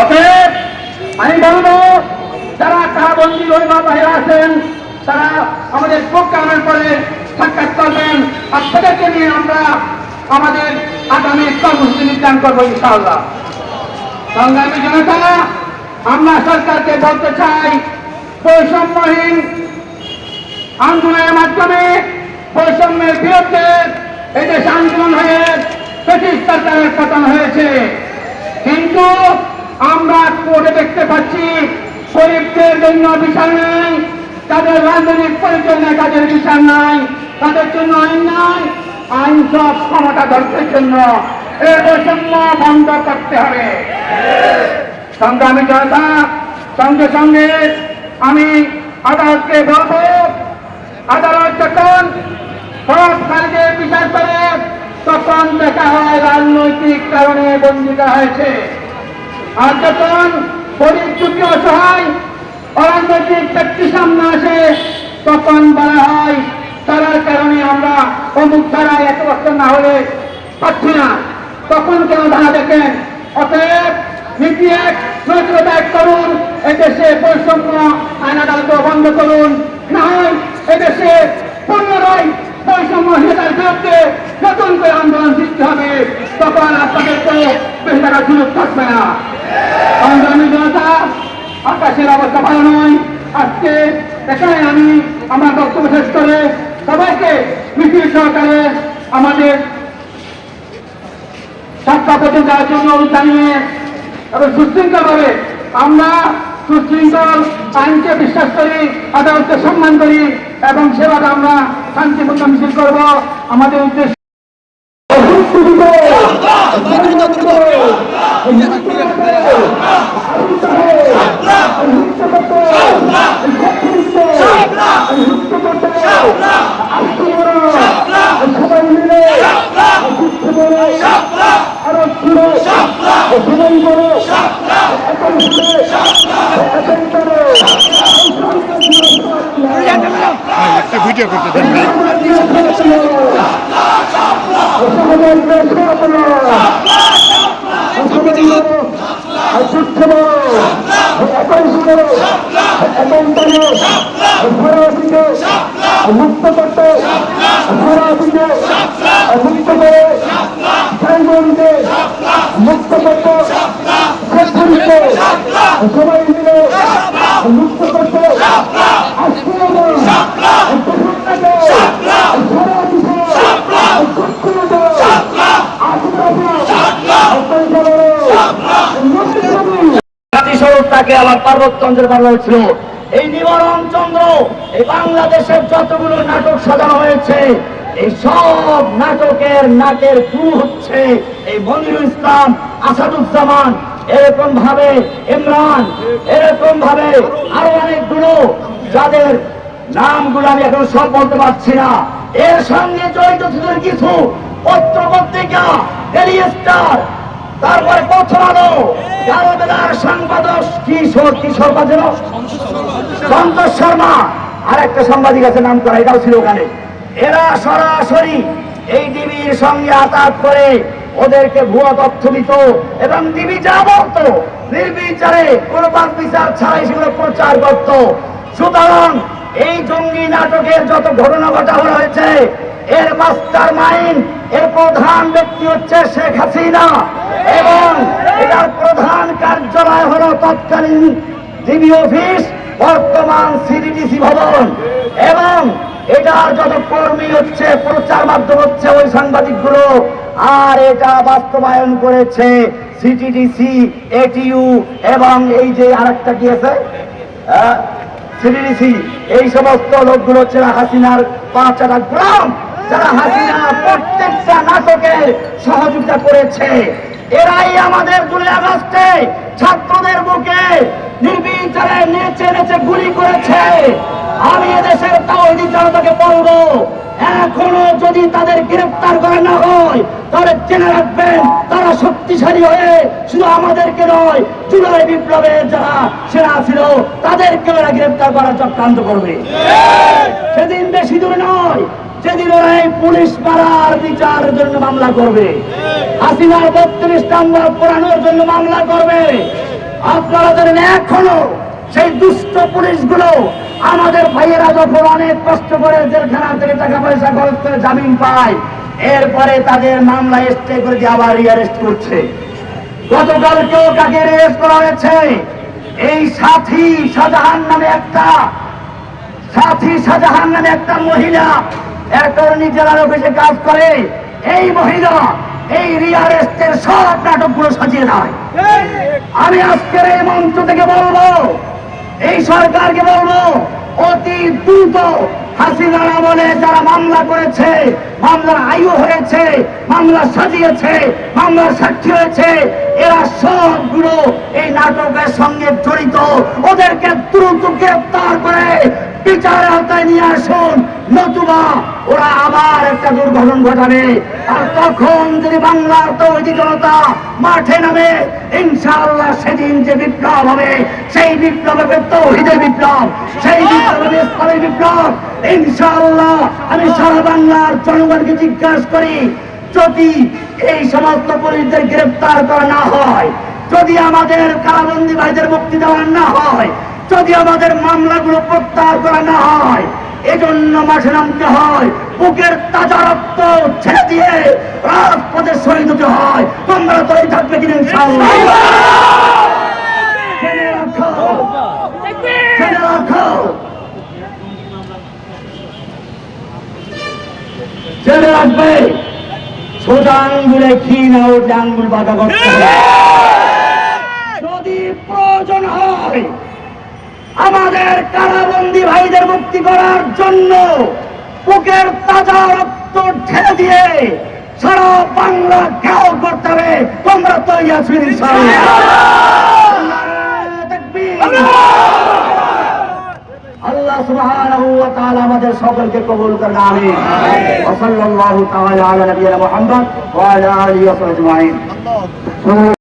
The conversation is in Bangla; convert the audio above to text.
অতএব, আমি বলব, যারা কারাবন্দি রহিমা বাহিরে আছেন, তারা আমাদের প্রোগ্রামের পরে সাক্ষাৎ করবেন আর সেটাকে নিয়ে আমরা আমাদের আগামী কর্মসূচি নির্ধারণ করব ইনশাআল্লাহ। সংগ্রামী জনতা আমরা সরকারকে বলতে চাই, বৈষম্যহীন আন্দোলনের মাধ্যমে বৈষম্যের বিরুদ্ধে এই দেশে আন্দোলন হয়ে ব্রিটিশ সরকারের পতন হয়েছে। কিন্তু আমরা কোর্টে দেখতে পাচ্ছি গরিবদের জন্য বিচার নেই, তাদের রাজনৈতিক পরিচয় তাদের বিচার নাই, তাদের জন্য আইন নাই, আইন সব ক্ষমতা ধরতের জন্য এই বৈষম্য বন্ধ করতে হবে। সংগ্রামী জনতা, সঙ্গে সঙ্গে আমি আদালতকে বলব, আদালত যখন সব কাজে বিচার করে তখন দেখা হয় রাজনৈতিক কারণে বন্দী হয়েছে। আর যখন গরিব দুঃখী অসহায়, অরাজনৈতিক ব্যক্তি সামনে আসে, তখন বলা হয়, তারার কারণে আমরা অমুক ধারায় এত বছর না হলে পাচ্ছি না। তখন কেন ধারা দেখেন, অতএব নীতি এক, নৈতিকতা এক করুন, এদেশে বৈষম্য আইন আদালত বন্ধ করুন না হয় এদেশে পুনরায় বৈষম্যহীনতার বিরুদ্ধে নতুন করে আন্দোলন সৃষ্টি হবে তখন আপনাদেরকে বেশি টাকার সুযোগ থাকবে না সংগ্রামী জনতা আকাশের অবস্থা ভালো নয় আজকে এখানে আমি আমার বক্তব্য শেষ করে সবাইকে মিছিল সহকারে আমাদের সাতটা পর্যন্ত যাওয়ার জন্য অনুরোধ জানিয়ে এবং সুশৃঙ্খলভাবে আমরা সুশৃঙ্খল আইনকে বিশ্বাস করি আদালতকে সম্মান করি এবং সেভাবে আমরা শান্তিপূর্ণ মিছিল করব। আমাদের উদ্দেশ্য সবাই মিলে আরও ছিল সবাই বলো এখন শুনে এখন করো ভাই, একটা ভিডিও করতে ভাই মুক্ত করতে মুক্ত করে মুক্ত করতে সবাই মিলে মুক্ত করতে আসতে হবে জাতিস্বরূপ তাকে আমার পার্বত্যন্ত্রের বাংলা ছিল। এই নিবারণ চন্দ্র, এই বাংলাদেশের যতগুলো নাটক সাজানো হয়েছে, এই সব নাটকের নাটের গুরু হচ্ছে এই মনিরুল ইসলাম আসাদুজ্জামান। এরকম ভাবে ইমরান এরকম ভাবে আরও অনেকগুলো যাদের নামগুলো আমি এখন সব বলতে পারছি না। এর সঙ্গে জড়িত ছিল কিছু পত্র পত্রিকা তারপরে প্রথম আলো। কিশোর কিশোর সন্তোষ শর্মা। আর একটা সাংবাদিক আছে, নাম করা, এটাও ছিল ওখানে। এরা সরাসরি এই ডিবির সঙ্গে আতাত করে ওদেরকে ভুয়া তথ্য দিত এবং ডিবি যা নির্বিচারে কোনো বিচার ছাড়াই সেগুলো প্রচার করত। সুতরাং এই জঙ্গি নাটকের যত ঘটনা ঘটানো হয়েছে এর মাস্টার মাইন্ড, এর প্রধান ব্যক্তি হচ্ছে শেখ হাসিনা। এবং এটার প্রধান কার্যালয় হলো তৎকালীন ডিবি অফিস, বর্তমান সিডিডিসি ভবন। এবং এটার যত কর্মী হচ্ছে, প্রচার মাধ্যম হচ্ছে ওই সাংবাদিকগুলো। আর এটা বাস্তবায়ন করেছে সিটিডিসি এটিইউ এবং এই যে আরেকটা কি আছে? সিডিডিসি, এই সমস্ত লোকগুলো হচ্ছে হাসিনার পাঁচ একটা গ্রাম যারা হাসিনা প্রত্যেকটা নাটকের সহযোগিতা করেছে। এরাই আমাদের জুলাই আগস্টে ছাত্রদের বুকে নির্বিচারে নেচে নেচে গুলি করেছে। আমি এদেশের তাওহিদি জনতাকে বলব এখনও যদি তাদের গ্রেফতার করা না হয় তাহলে জেনে রাখবেন তারা শক্তিশালী হয়ে শুধু আমাদেরকে নয় জুলাই বিপ্লবের যারা সেরা ছিল তাদেরকে ওরা গ্রেফতার করার চক্রান্ত করবে। সেদিন বেশি দূরে নয় যেদিন ওরা এই পুলিশ মারার বিচারের জন্য মামলা করবে। হাসিনার বত্রিশ নম্বর পুরানোর জন্য মামলা করবে। আপনারা জানেন এখনও সেই দুষ্ট পুলিশগুলো আমাদের ভাইয়েরা যখন অনেক কষ্ট করে জেলখানা থেকে টাকা পয়সা খরচ করে জামিন পায়, এরপরে তাদের মামলা স্টে করে দিয়ে আবার রিয়ারেস্ট করছে। গতকালকেও কাকে রেস্ট করা হয়েছে? এই সাথী শাহজাহান নামে একটা, সাথী শাহজাহান নামে একটা মহিলা অ্যাটর্নি জেলার অফিসে কাজ করে, এই মহিলা, এই রিয়ারেস্টের সব নাটকগুলো সাজিয়ে দেয়। আমি আজকের এই মঞ্চ থেকে বলব, এই সরকারকে বলব, অতি দ্রুত হাসিনার আমলে যারা মামলা করেছে, মামলার আয়ু হয়েছে, মামলা সাজিয়েছে, মামলার সাক্ষী হয়েছে, এরা সবগুলো এই নাটকের সঙ্গে জড়িত। ওদেরকে দ্রুত গ্রেপ্তার করে বিচারের আওতায় নিয়ে আসুন। নতুবা ওরা আবার একটা দুর্ঘটনা ঘটাবে। আর তখন যদি বাংলার তৈরি জনতা মাঠে নামে, ইনশাআল্লাহ সেদিন যে বিপ্লব হবে, সেই বিপ্লব হবে তৌহিদের বিপ্লব, সেই বিপ্লব হবে ইসলামী বিপ্লব। ইনশাআল্লাহ আমি সারা বাংলার জনগণকে জিজ্ঞাসা করি, যদি এই সমস্ত পুলিশদের গ্রেপ্তার করা না হয়, যদি আমাদের কারাবন্দি ভাইদের মুক্তি দেওয়া না হয়, যদি আমাদের মামলাগুলো হয় এজন্য মাঠে নামতে হয়। বুকের তাজা রক্ত ছেড়ে দিয়ে রাজপথে শহীদ হতে হয়। তোমরা তৈরি থাকবে কিনা ইনশাআল্লাহ? জেনে রাখো। জেনে রাখো। জেনে রাখবে। সোজা আঙ্গুলে ঘি না উঠলে আঙ্গুল বাঁকা করতে হবে। যদি প্রয়োজন হয় আমাদের কারাবন্দি ভাইদের মুক্তি করার জন্য বুকের তাজা রক্ত ঢেলে দিয়ে সারা বাংলা ঘেরাও করতে হবে। তোমরা আছো আল্লাহ সুবহানাহু ওয়া তাআলা আমাদের সকলকে কবুল করেন, আমিন। ওয়া সাল্লাল্লাহু তাআলা আলা মুহাম্মদ ওয়া আলা আলিহি ওয়া সাহবিহি